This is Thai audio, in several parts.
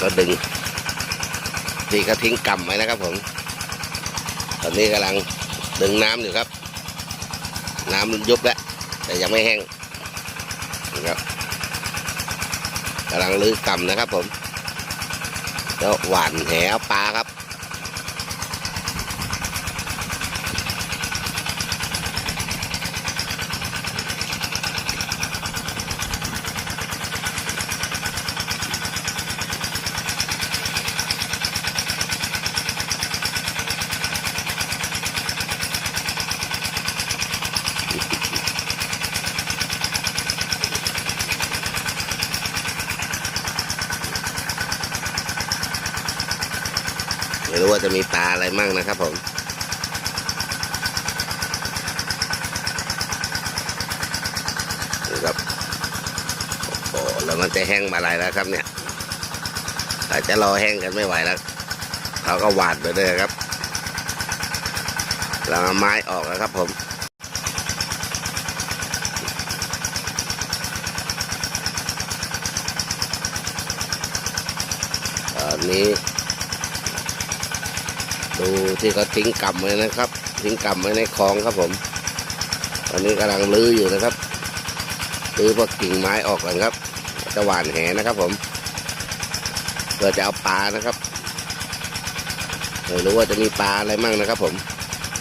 ก็ดึงที่ก็ทิ้งกำไว้นะครับผม ตอนนี้กำลังดึงน้ำอยู่ครับ น้ำยุบแล้ว แต่ยังไม่แห้งนะครับกำลังลื้อกำนะครับผมแล้วหวานแหวปลาครับ ไม่รู้ว่าจะมีปลาอะไรมั่งนะครับผมนี่ครับโอ้โหแล้วมันจะแห้งมาอะไรแล้วครับเนี่ยอาจจะรอแห้งกันไม่ไหวแล้วเขาก็หวานไปเลยครับเราเอาไม้ออกแล้วครับผมตอนนี้ ดูที่เขาทิ้งกำไว้นะครับ ทิ้งกำไว้ในคลองครับผม ตอนนี้กำลังลื้ออยู่นะครับลื้อพวกกิ่งไม้ออกก่อนครับ จะหว่านแหนะครับผมเพื่อจะเอาปลานะครับไม่รู้ว่าจะมีปลาอะไรมั่งนะครับ ผม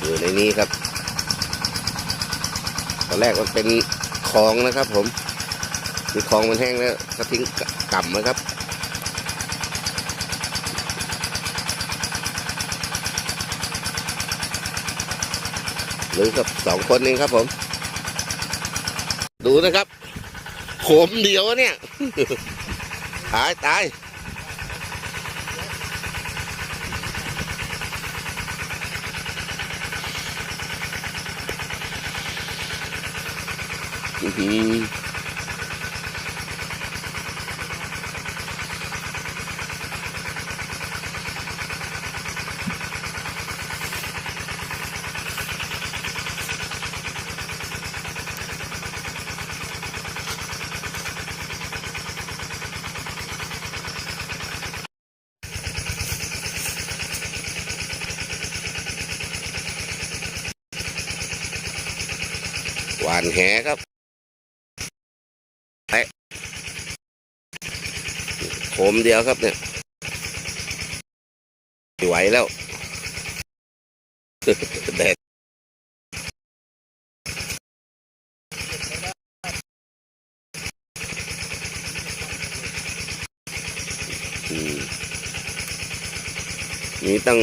อยู่ในนี้ครับตอนแรกมันเป็นคลองนะครับ ผมมีคลองมันแห้งแล้วก็ทิ้งกำนะครับ หรือกับสองคนเองครับผม ดูนะครับโขมเดียวเนี่ย ตายตายอือ หวานแหครับไปโขมเดียวครับเนี่ยไม่ไหวแล้วแดดอืมนี่ต้ง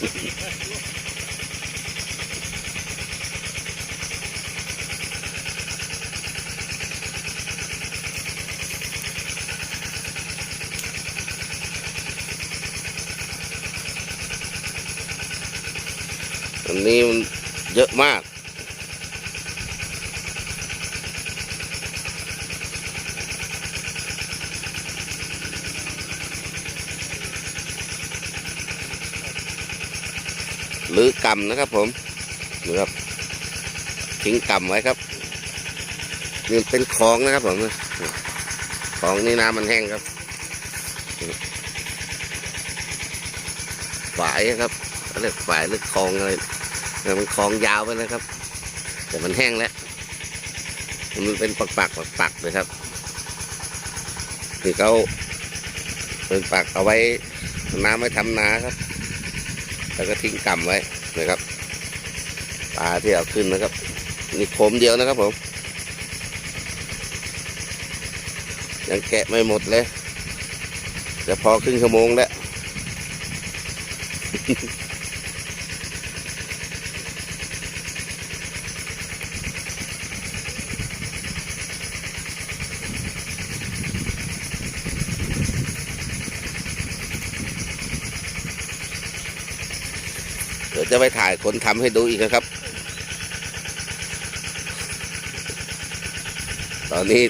อันนี้มันเยอะมาก หรือกำนะครับผมนี่ครับทิ้งกำไว้ครับนี่เป็นคลองนะครับผมคลองนี่น้ำมันแห้งครับฝายครับเขาเรียกฝายหรือคลองอะไรมันคลองยาวไปนะครับ แต่มันแห้งแล้วมันเป็นปักปักปักปักเลยครับที่เขาเป็นปักเอาไว้น้ำไว้ทำนาครับ แล้วก็ทิ้งกำไว้นะครับปลาที่เอาขึ้นนะครับ นี่โคมเดียวนะครับผม ยังแกะไม่หมดเลยเดี๋ยวพอครึ่งชั่วโมงแล้ว จะไปถ่ายคนทำให้ดูอีกนะครับ ตอนนี้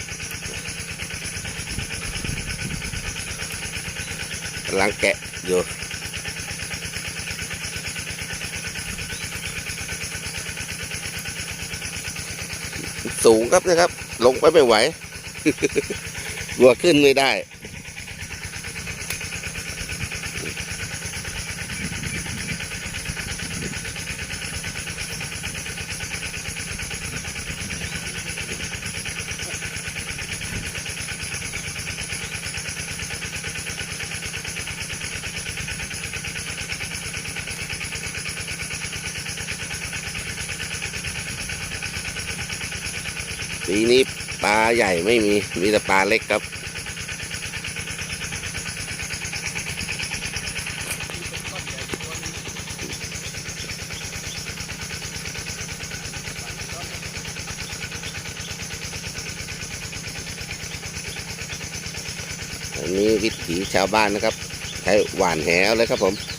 กำลังแกะอยู่สูงครับนะครับ ลงไปไม่ไหวกลัวขึ้นไม่ได้ ปีนี้ปลาใหญ่ไม่มี มีแต่ปลาเล็กครับ อันนี้วิถีชาวบ้านนะครับ ใช้หวานแหวเลยครับผม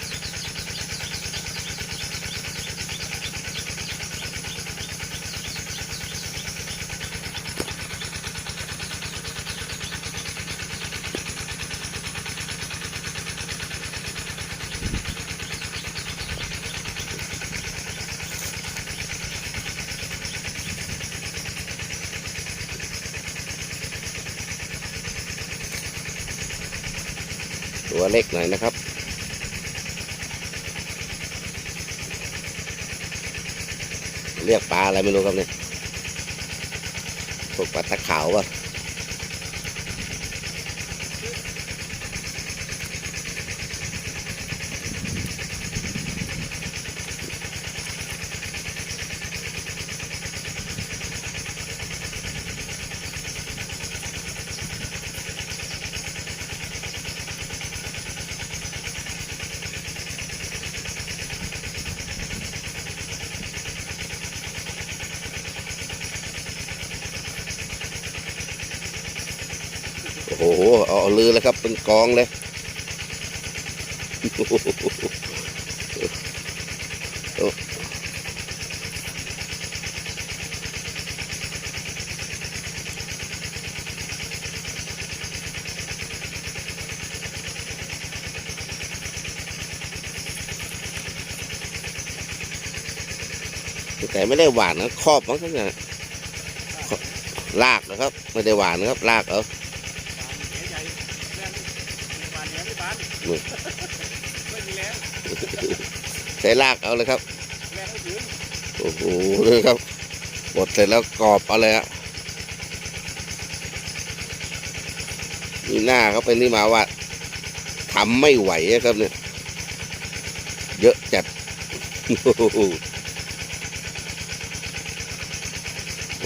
เล็กหน่อยนะครับ เรียกปลาอะไรไม่รู้ครับเนี่ยพวกปลาตะขาวป่ะ ลือเลยครับ เป็นกองเลย แต่ไม่ได้หวานนะครอบมั้งครับเนี่ยลากนะครับ ไม่ได้หวานนะครับ ลากเอา ใช้ลากเอาเลยครับโอ้โหเลยครับบดเสร็จแล้วกรอบเอาเลยฮะมีหน้าเขาเป็นที่มาว่าทำไม่ไหวอะครับเนี่ย เยอะจัด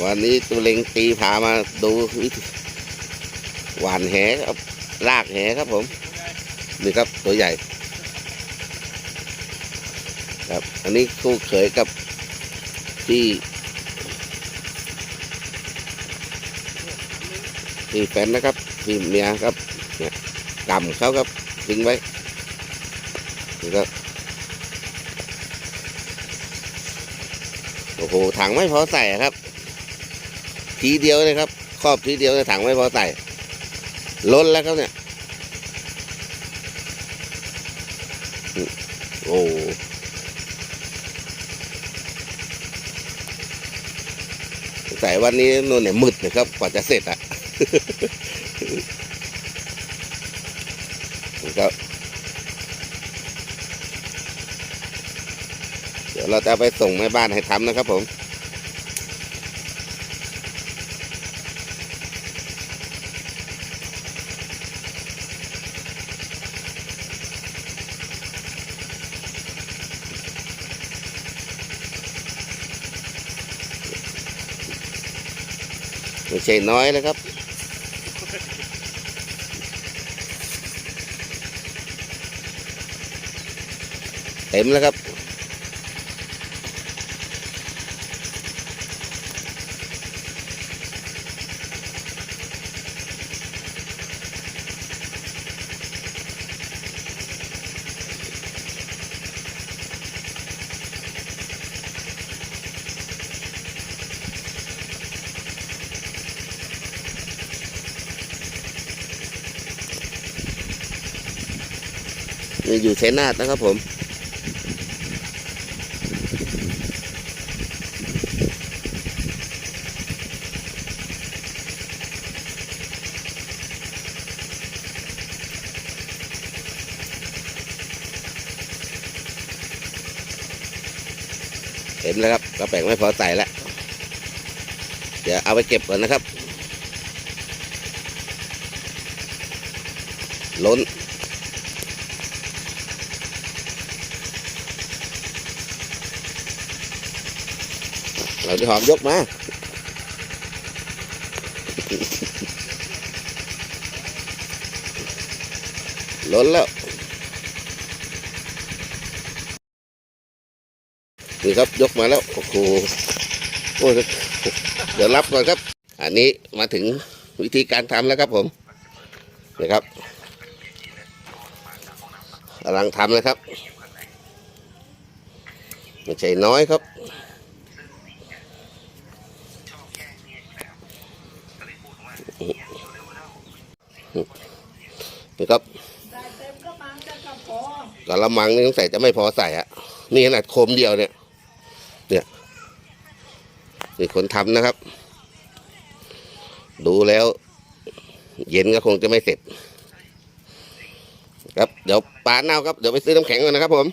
วันนี้ตัวเล็งตีพามาดูหวานแหครับลากแหครับผม นี่ครับตัวใหญ่ ครับ อันนี้คู่เขยกับที่ที่แฟนนะครับที่เมียครับเนี่ยกำเขาครับทิ้งไว้นี่ก็โอ้โหถังไม่พอใส่ครับ ทีเดียวเลยครับ ครอบทีเดียวเลยถังไม่พอใส่ล้นแล้วครับเนี่ย โอ้แต่วันนี้นู่นเนี่ยมืดนะครับ กว่าจะเสร็จอะครับเดี๋ยวเราจะไปส่งแม่บ้านให้ทำนะครับผม ไม่ใช่น้อยนะครับ เต็มแล้วครับ คือยู่ชัยนาทนะครับผม เห็นแล้วครับกระแปงไม่พอใส่แล้วเดี๋ยวเอาไปเก็บก่อนนะครับ ล้น เราจะหอมยกมาล้นแล้วนี่ครับยกมาแล้วโอ้โหโอ้เดี๋ยวรับก่อนครับ อันนี้มาถึงวิธีการทำแล้วครับผมนี่ครับกำลังทำนะครับไม่ใช่น้อยครับ นี่ครับก็มังจะกระพอกะละมังนี่ต้องใส่จะไม่พอใส่อะนี่ขนาดโคมเดียวเนี่ย เนี่ยนี่คนทำนะครับ ดูแล้ว เย็นก็คงจะไม่เสร็จ ครับ เดี๋ยวปลาเน่าครับ เดี๋ยวไปซื้อน้ำแข็งก่อนนะครับผม